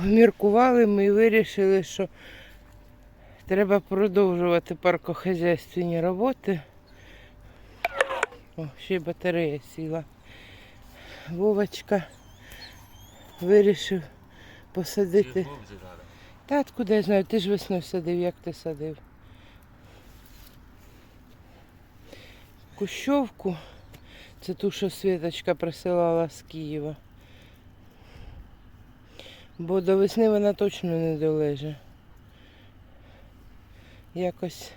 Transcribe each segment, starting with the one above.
Поміркували ми і вирішили, що треба продовжувати паркохазяйственні роботи. О, ще й батарея сіла. Вовочка вирішив посадити. Та откуда я знаю, ти ж весною садив, як ти садив. Кущовку. Це ту, що Світочка присилала з Києва. Бо до весни вона точно не долеже. Якось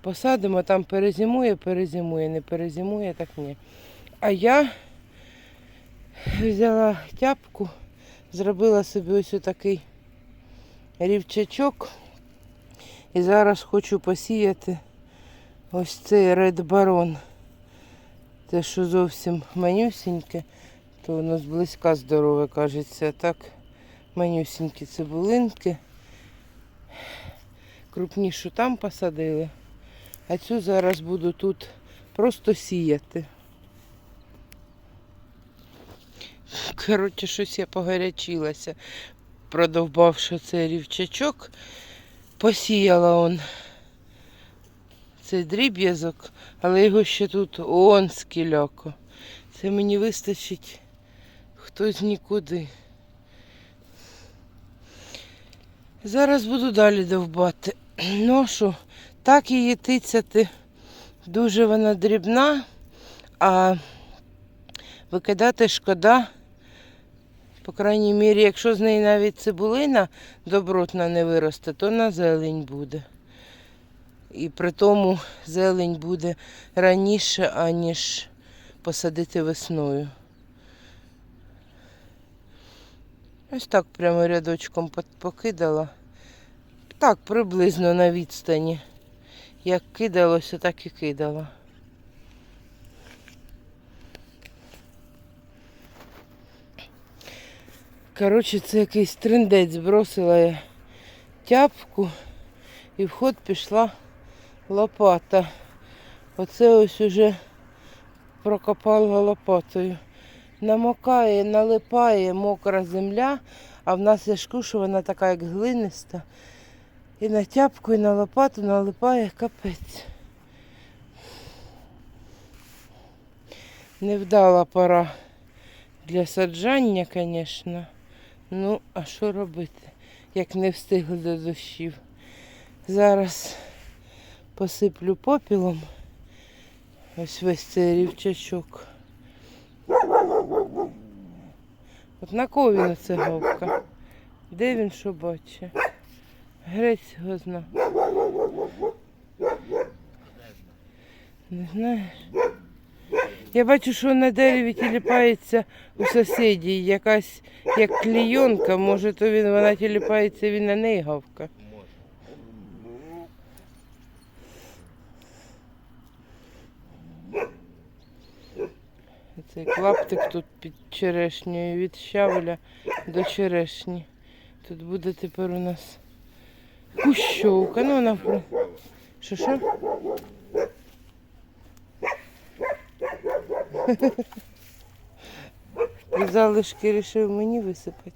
посадимо, там перезимує, перезимує, не перезимує, так ні. А я взяла тяпку, зробила собі ось такий рівчачок. І зараз хочу посіяти ось цей Red Baron. Те, що зовсім манюсіньке, то воно зблизька здорове кажеться. Так манюсінькі цибулинки. Крупнішу там посадили. А цю зараз буду тут просто сіяти. Коротше, щось я погарячилася, продовбавши цей рівчачок. Посіяла он цей дріб'язок, але його ще тут он скіляко. Це мені вистачить хтось нікуди. Зараз буду далі довбати. Що, так її тицяти. Дуже вона дрібна, а викидати шкода. По крайній мірі, якщо з неї навіть цибулина добротна не виросте, то на зелень буде. І при тому зелень буде раніше, аніж посадити весною. Ось так прямо рядочком покидала. Так, приблизно на відстані. Як кидалося, так і кидала. Коротше, це якийсь трендець. Бросила я тяпку і в ход пішла лопата. Оце ось уже прокопала лопатою. Намокає, налипає мокра земля, а в нас я шку, що вона така, як глиниста. І на тяпку, і на лопату налипає капець. Невдала пора для саджання, звісно. Ну, а що робити, як не встигли до дощів? Зараз посиплю попілом. Ось весь цей рівчачок. От на кого він оце говка? Де він що бачить? Грець його зна. Не знаєш? Я бачу, що на дереві тіліпається у сусідів якась як клійонка, може то він вона тіліпається, він на неї гавка. Цей клаптик тут під черешнею від щавеля до черешні. Тут буде тепер у нас кущовка. Ну вона. Що що? Залишки вирішив мені висипати.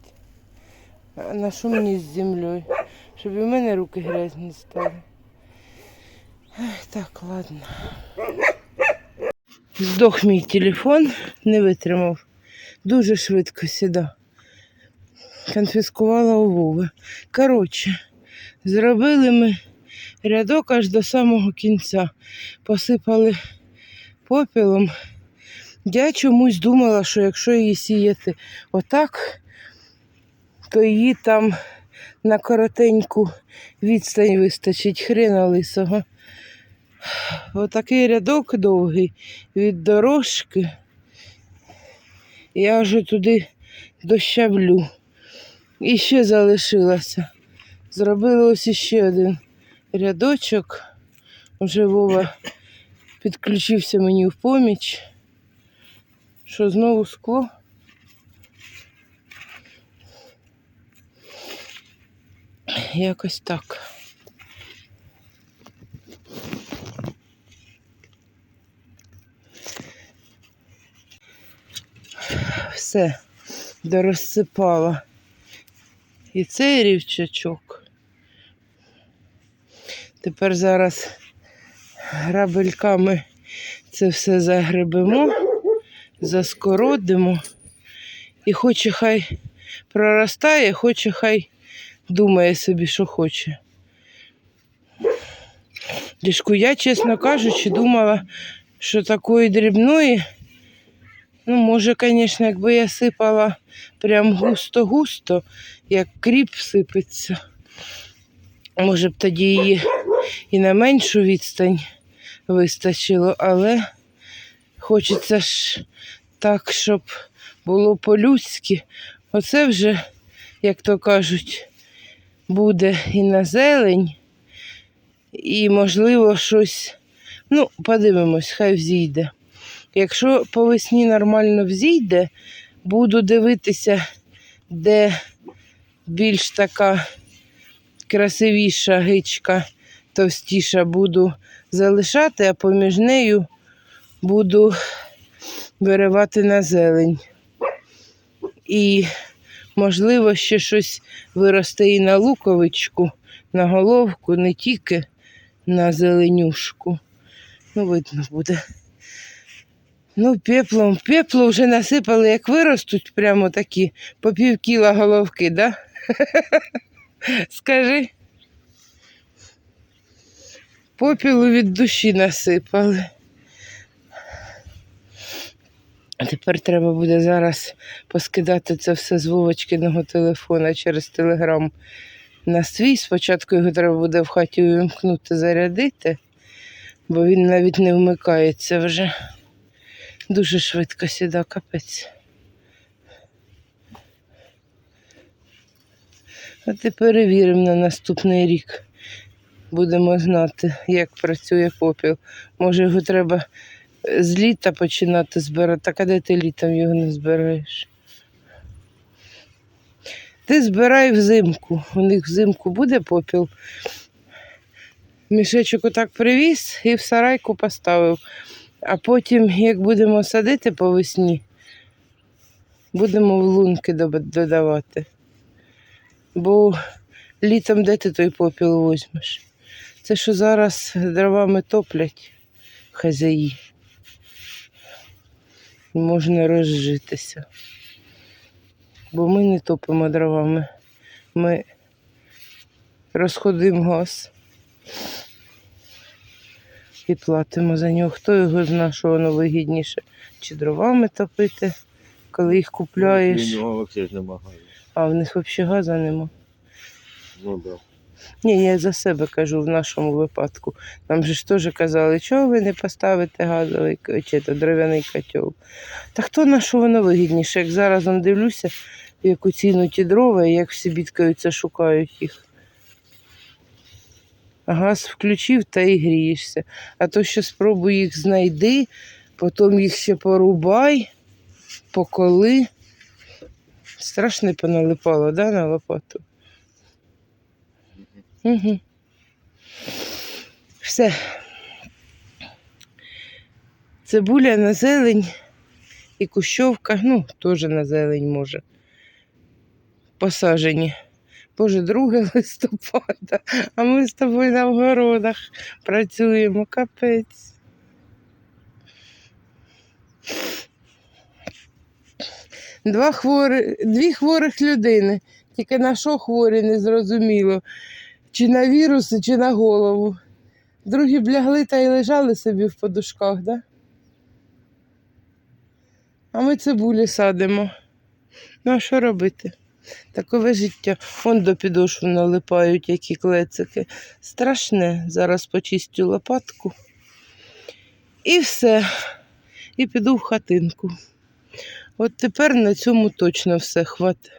На що мені з землею? Щоб і в мене руки грязні стали. Так, ладно. Здох мій телефон, не витримав. Дуже швидко сідав. Конфіскувала у Вови. Коротше, зробили ми рядок аж до самого кінця. Посипали попілом. Я чомусь думала, що якщо її сіяти отак, то її там на коротеньку відстань вистачить хрена лисого. Отакий рядок довгий від дорожки. Я вже туди дощавлю. І ще залишилося. Зробили ось іще один рядочок. Вже Вова підключився мені в поміч. Що знову скло? Якось так. Все, дорозсипала. І цей рівчачок. Тепер зараз грабельками це все загребемо, заскородимо. І хоче хай проростає, хоче хай думає собі, що хоче. Дішку, я, чесно кажучи, думала, що такої дрібної, ну, може, звісно, якби я сипала прям густо-густо, як кріп сипеться. Може б тоді її і на меншу відстань вистачило, але хочеться ж так, щоб було по-людськи. Оце вже, як то кажуть, буде і на зелень, і, можливо, щось. Ну, подивимось, хай взійде. Якщо по весні нормально взійде, буду дивитися, де більш така красивіша гичка, товстіша буду залишати, а поміж нею буду виривати на зелень. І, можливо, ще щось виросте і на луковичку, на головку, не тільки на зеленюшку. Ну, видно буде. Ну, пеплом, пепло вже насипали, як виростуть прямо такі по пів кіла головки, да? Скажи. Попілу від душі насипали. А тепер треба буде зараз поскидати це все з Вовочкиного телефона через телеграм на свій. Спочатку його треба буде в хаті увімкнути, зарядити, бо він навіть не вмикається вже. Дуже швидко сіда, капець. А ти перевіримо на наступний рік. Будемо знати, як працює попіл. Може, його треба е, з літа починати збирати. Так а де ти літом його не збираєш? Ти збирай взимку. У них взимку буде попіл. Мішечок отак привіз і в сарайку поставив. А потім, як будемо садити по весні, будемо в лунки додавати. Бо літом де ти той попіл візьмеш? Це що зараз дровами топлять хазяї. Можна розжитися. Бо ми не топимо дровами. Ми розходимо газ і платимо за нього. Хто його знає, що воно вигідніше? Чи дровами топити, коли їх купляєш, У нього взагалі немає. а в них взагалі газу нема. Ну да. Ні, я за себе кажу в нашому випадку. Нам же ж теж казали, чого ви не поставите газовий чи то дров'яний котел. Та хто на що воно вигідніше? Як зараз дивлюся, в яку ціну ті дрова, як всі бідкаються, шукають їх. Газ включив та і грієшся. А то ще спробуй їх знайди, потім їх ще порубай, поколи. Страшно поналипало, да, на лопату? Угу. Все. Цибуля на зелень і кущовка, ну, теж на зелень може. Посажені. Боже, 2 листопада, а ми з тобою на вгородах працюємо, капець. Два хворі, дві хворих людини. Тільки на що хворі, не зрозуміло. Чи на віруси, чи на голову. Другі блягли та й лежали собі в подушках, да? А ми цибулі садимо. Ну, а що робити? Такове життя. Вон до підошви налипають, які клецики. Страшне. Зараз почистю лопатку. І все. І піду в хатинку. От тепер на цьому точно все хватить.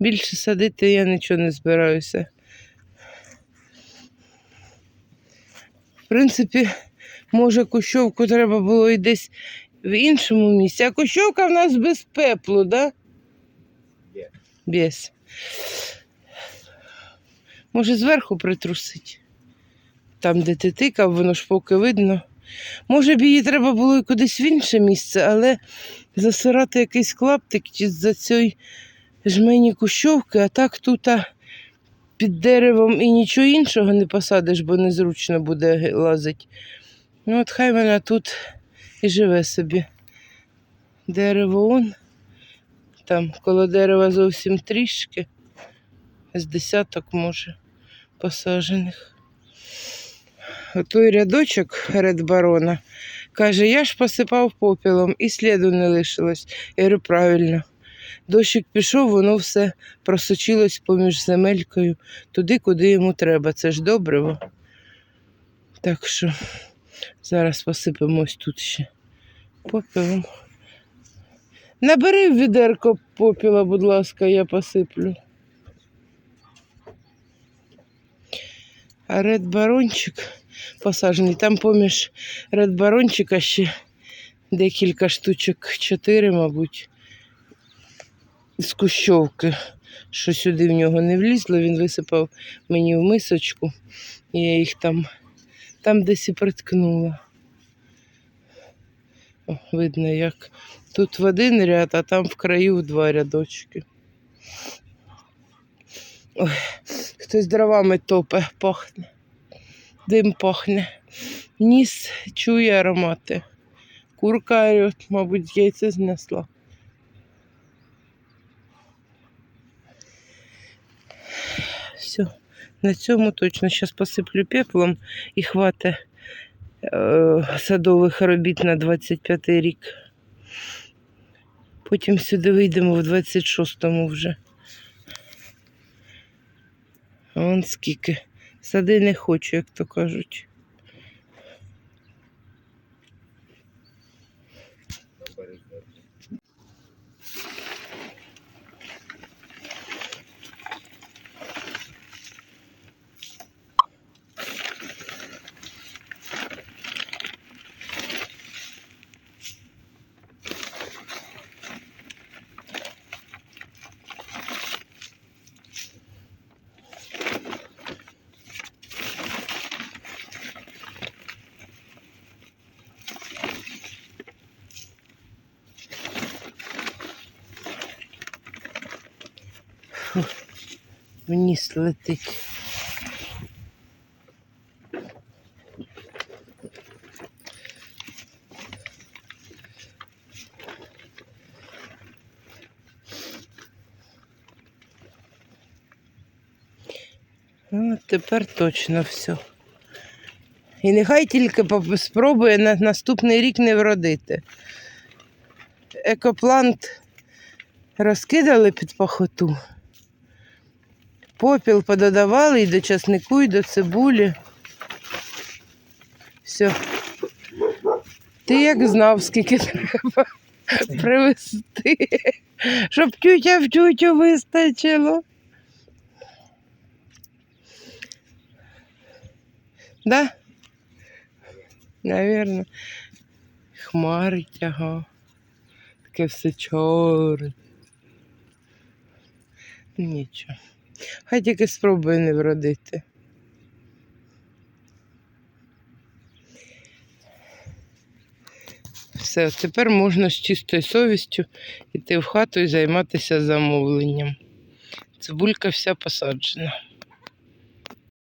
Більше садити я нічого не збираюся. В принципі, може, кущовку треба було і десь в іншому місці. А кущовка в нас без пеплу, да? Без. Може, зверху притрусить. Там, де ти тикав, воно ж поки видно. Може б її треба було і кудись в інше місце, але засирати якийсь клаптик чи за цієї жмені кущовки, а так тут під деревом і нічого іншого не посадиш, бо незручно буде лазити. Ну, от хай вона тут і живе собі. Дерево он. Там коло дерева зовсім трішки. З десяток може посаджених. Отой рядочок Ред Барона каже, я ж посипав попілом і сліду не лишилось. Я говорю, правильно. Дощик пішов, воно все просочилось поміж земелькою туди, куди йому треба. Це ж добриво. Так що зараз посипемо ось тут ще попілом. Набери відерко попіла, будь ласка, я посиплю. А ред барончик посаджений. Там поміж ред барончика ще декілька штучок, чотири, мабуть, з кущовки. Що сюди в нього не влізло, він висипав мені в мисочку, і я їх там, там десь і приткнула. О, видно, як тут в один ряд, а там в краю два рядочки. Ой, хтось дровами топе, пахне. Дим пахне. Ніс чує аромати. Курка орет, мабуть, яйце знесла. Все, на цьому точно. Зараз посиплю пеплом і хватить е, садових робіт на 25 рік. Потім сюди вийдемо в 26-му вже. Вон скільки. Сади не хочу, як то кажуть. Вниз летить. Ну, тепер точно все. І нехай тільки спробує на наступний рік не вродити. Екоплант розкидали під пахоту. Попіл пододавали і до часнику, і до цибулі. Все. Ти як знав, скільки треба привезти, щоб тютя в тютю вистачило. Да? Навірно. Хмари тяга. Таке все чорне. Нічого. Хай тільки спробує не вродити. Все, тепер можна з чистою совістю йти в хату і займатися замовленням. Цибулька вся посаджена.